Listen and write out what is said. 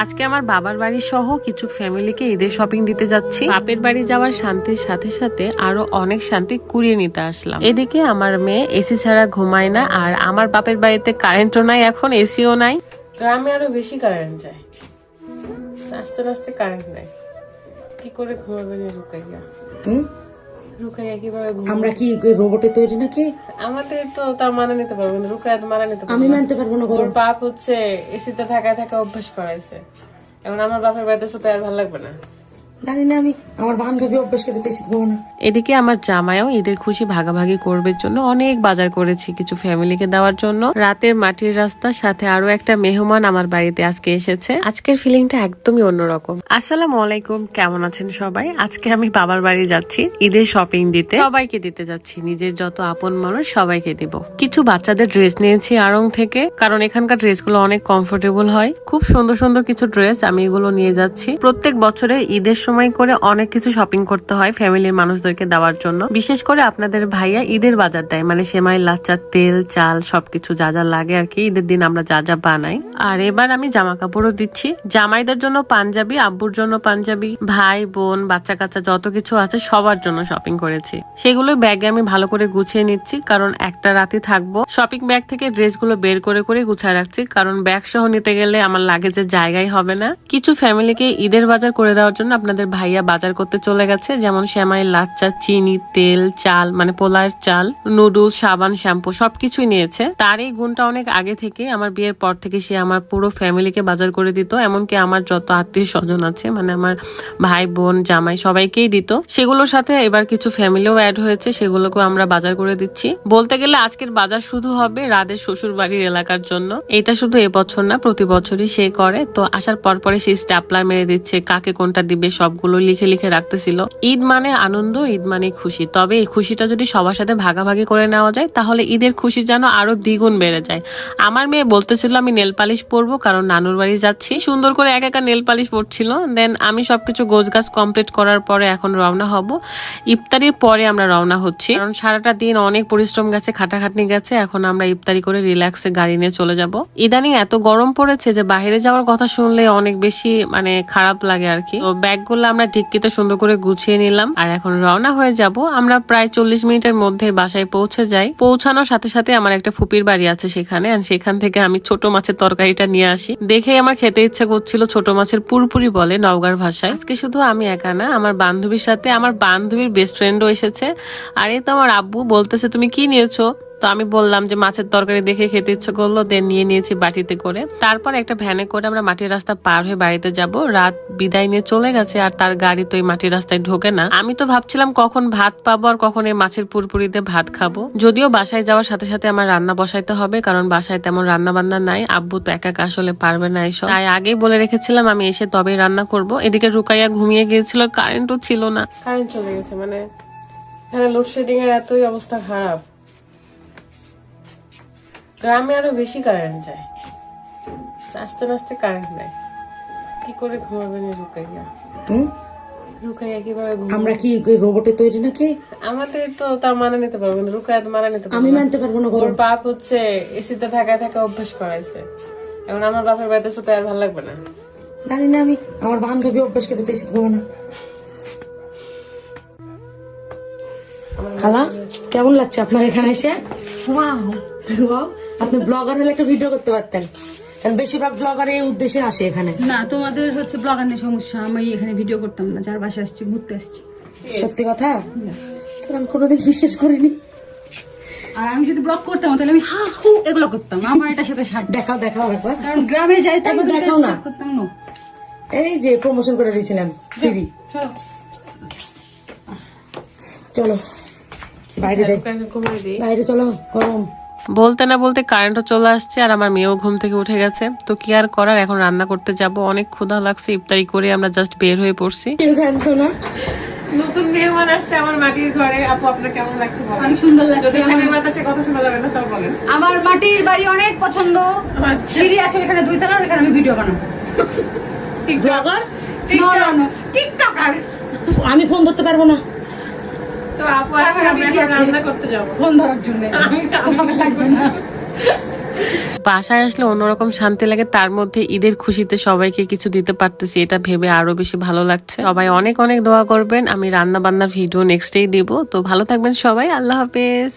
আজকে আমার বাবার বাড়ি সহ কিছু ফ্যামিলিকে ঈদের শপিং দিতে যাচ্ছি। বাপের বাড়ি যাওয়ার শান্তির সাথে সাথে আরও অনেক শান্তি কুড়িয়ে নিতে আসলাম। এদিকে আমার মেয়ে এসি ছাড়া ঘুমায় না আর আমার বাপের বাড়িতে কারেন্টও নাই এখন এসিও নাই। গ্রামে আরও বেশি কারেন্ট যায়। আস্তে আস্তে কারেন্ট নাই। কি করে ঘুমাবে রুকাইয়া? রুকাইয়া কীভাবে আমরা কি রোবটে তৈরি নাকি? আমাদের তো তার মানা নিতে পারব না রুকাইয়া তো মানে নিতে পারব আমি। মানতে পারব না ওর বাপ হচ্ছে এসিতে থাকা থাকা অভ্যাস করাইছে। এখন আমার বাপের বাড়িতে শুতে আর ভালো লাগবে না। জানি না আমি আমার বান্ধবী অভ্যাস করে না। এদিকে আমার জামাইও ঈদের খুশি ভাগাভাগি করবে জন্য অনেক বাজার করেছি কিছু ফ্যামিলিকে দেওয়ার জন্য। রাতের মাটির রাস্তার সাথে আরও একটা মেহমান আমার বাড়িতে আজকে এসেছে। আজকের ফিলিংটা একদমই অন্যরকম। আসসালামু আলাইকুম কেমন আছেন সবাই? আজকে আমি বাবার বাড়ি যাচ্ছি ঈদের শপিং দিতে। সবাইকে দিতে যাচ্ছি নিজের যত আপন মানুষ সবাইকে দিব। কিছু বাচ্চাদের ড্রেস নিয়েছি আড়ং থেকে কারণ এখানকার ড্রেসগুলো অনেক কমফোর্টেবল হয়। খুব সুন্দর সুন্দর কিছু ড্রেস আমি এগুলো নিয়ে যাচ্ছি। প্রত্যেক বছরে ঈদের সময় করে অনেক কিছু শপিং করতে হয় ফ্যামিলির মানুষদেরকে দেওয়ার জন্য। বিশেষ করে আপনাদের ভাইয়া ঈদের বাজার দেয় মানে সেমাই, লাচ্চা, তেল, চাল, সবকিছু যা যা লাগে আর কি, ঈদের দিন আমরা যা যা বানাই। আর এবার আমি জামা কাপড়ও দিচ্ছি। জামাইদের জন্য পাঞ্জাবি, আব্বুর জন্য পাঞ্জাবি, ভাই, বোন, বাচ্চা কাচ্চা যত কিছু আছে সবার জন্য শপিং করেছি। সেগুলো ব্যাগে আমি ভালো করে গুছিয়ে নিচ্ছি, কারণ একটা রাতে থাকব। শপিং ব্যাগ থেকে ড্রেসগুলো বের করে করে গুছিয়ে রাখছি, কারণ ব্যাগ সহ নিতে গেলে আমার লাগেজের জায়গায় হবে না। কিছু ফ্যামিলিকে ঈদের বাজার করে দেওয়ার জন্য আপনাদের ভাইয়া বাজার করতে চলে গেছে। যেমন শ্যামাই লাচ্চা, চিনি, তেল, চাল মানে পোলার চাল, নুডলস, সাবান, শ্যাম্পু সবকিছুই নিয়েছে। তার এই গুণটা অনেক আগে থেকে আমার বিয়ের পর থেকে সে আমার পুরো ফ্যামিলিকে বাজার করে দিত, এমনকি আমার যত আত্মীয় স্বজন আছে মানে আমার ভাই, বোন, জামাই সবাইকেই দিত। সেগুলোর সাথে এবার কিছু ফ্যামিলিও অ্যাড হয়েছে, সেগুলোকেও আমরা বাজার করে দিচ্ছি। বলতে গেলে আজকের বাজার শুধু হবে রাদের শ্বশুর বাড়ির এলাকার জন্য। এটা শুধু এবছর না, প্রতি বছরই সে করে। তো আসার পর পরে সেই স্ট্যাপলার মেরে দিচ্ছে, কাকে কোনটা দিবে সবগুলো লিখে লিখে রাখতেছিল। ঈদ মানে আনন্দ, ঈদ মানে খুশি। তবে এই খুশিটা যদি সবার সাথে ভাগাভাগি করে নেওয়া যায়, তাহলে ঈদের খুশি যেন আরও দ্বিগুণ বেড়ে যায়। আমার মেয়ে বলতেছিল, আমি নেল পালিশ পরবো, কারণ নানুর বাড়ি যাচ্ছি। সুন্দর করে এক একা নেল পালিশ পরছিল। দেন আমি সবকিছু গোছ গাছ কমপ্লিট করার পরে এখন রওনা হব। ইফতারির পরে আমরা রওনা হচ্ছি। কারণ সারাটা দিন অনেক পরিশ্রম গেছে, খাটাখাটনি গেছে। এখন আমরা ইফতারি করে রিল্যাক্সে গাড়ি নিয়ে চলে যাব। ইদানিং এত গরম পড়েছে যে, বাইরে যাওয়ার কথা শুনলে অনেক বেশি মানে খারাপ লাগে আর কি। তো ব্যাগগুলো আমরা টিক্কিতে সুন্দর করে গুছিয়ে নিলাম। আর এখন রওনা হয়ে যাব। আমরা প্রায় চল্লিশ মিনিটের মধ্যে বাসায় পৌঁছে যাই। পৌঁছানোর সাথে সাথে আমার একটা ফুপির বাড়ি আছে সেখানে। আর সেখান থেকে আমি ছোট মাছের তরকারিটা নিয়ে আসি। দেখে আমার খেতে ইচ্ছা করছিল ছোট মাছের পুরপুরি বলে নওগাঁর ভাষায়। আজকে শুধু আমি একা না, আমার বান্ধবীর সাথে আমার বান্ধবীর বেস্ট ফ্রেন্ডও এসেছে। আর এই তো আমার আব্বু বলতেছে, তুমি কি নিয়েছো? তো আমি বললাম যে মাছের তরকারি দেখে খেতে ইচ্ছে করল দেন নিয়ে নিয়েছি বাটিতে করে। তারপর একটা ভ্যানে করে আমরা মাটির রাস্তা পার হয়ে বাড়িতে যাব। রাত বিদায় নিয়ে চলে গেছে আর তার গাড়ি তো এই মাটির রাস্তায় ঢোকে না। আমি তো ভাবছিলাম কখন ভাত পাবো আর কখন এই মাছের পুরপুরিতে ভাত খাব। যদিও বাসায় যাওয়ার সাথে সাথে আমার রান্না বসাইতে হবে, কারণ বাসায় তেমন রান্না বান্না নাই। আব্বু তো একা আসলে পারবে না এসব। তাই আগেই বলে রেখেছিলাম আমি এসে তবেই রান্না করব। এদিকে রুকাইয়া ঘুমিয়ে গিয়েছিল কারেন্টও ছিল না। কারেন্ট চলে গেছে মানে এখানে লোডশেডিং এর এতই অবস্থা খারাপ। গ্রামে আরও বেশি কারেন্ট যায়। আস্তে আস্তে কারেন্ট নাই কি করে ঘুমাবে না রুকাইয়া? রুকাইয়া কীভাবে আমরা কি রোবটে তৈরি নাকি? আমাদের তো তার মানে নিতে পারব না। রুকাইয়া তো মানে নিতে পারব আমি মানতে পারব না ওর বাপ হচ্ছে এসিতে থাকা থাকা অভ্যাস করাইছে। এখন আমার বাপের বাড়িতে শুতে আর ভালো লাগবে না। জানি না আমি। আমার বান্ধবী অভ্যাস করে না। খালা কেমন লাগছে আপনার এখানে এসে? আপনি ব্লগার হলে একটা ভিডিও করতে পারতেন। কারণ বেশিরভাগ ব্লগার এই উদ্দেশ্যে আসে এখানে। না তোমাদের হচ্ছে ব্লগার নিয়ে সমস্যা। আমি এখানে ভিডিও করতাম না। যার বাসায় আসছি ঘুরতে আসছি। সত্যি কথা? আমি কোনোদিন বিশ্বাস করিনি। আর আমি যদি ব্লগ করতাম তাহলে আমি হা হু এগুলো করতাম আমার এটার সাথে সাথ। দেখাও দেখাও একবার। কারণ গ্রামে একবার তো দেখাও না। করতাম না এই যে প্রমোশন করে দিয়েছিলাম ফ্রি। চলো। চলো। বাইরে যাই। বাইরে চলো গরম। বলতে না বলতে কারেন্টও চলে আসছে আর আমার মেয়েও ঘুম থেকে উঠে গেছে। তো কি আর করার? এখন রান্না করতে যাব। অনেক ক্ষুধা লাগছে ইফতারি করে আমরা জাস্ট বের হয়ে পড়ছি। কেউ জানতো না? নতুন মেহমান আসছে আমার মাটির ঘরে। আপু আপনার কেমন লাগছে অনেক সুন্দর লাগছে আমার- বাতাসে কথা শোনা যাবে না তাও বলেন। আমার মাটির বাড়ি অনেক পছন্দ। সিঁড়ি আছে ওখানে দুই তলার ওখানে আমি ভিডিও বানাবো। টিকটকার আমি ফোন ধরতে পারব না। তো আপু আসলে আমরা রান্না করতে যাব। ফোন ধরার জন্য তোমাকে লাগবে না। বাসায় আসলে অন্যরকম শান্তি লাগে তার মধ্যে ঈদের খুশিতে সবাইকে কিছু দিতে পারতেছি এটা ভেবে আরও বেশি ভালো লাগছে। সবাই অনেক অনেক দোয়া করবেন আমি রান্না বান্নার ভিডিও নেক্সট ডে দিব। তো ভালো থাকবেন সবাই আল্লাহ হাফেজ।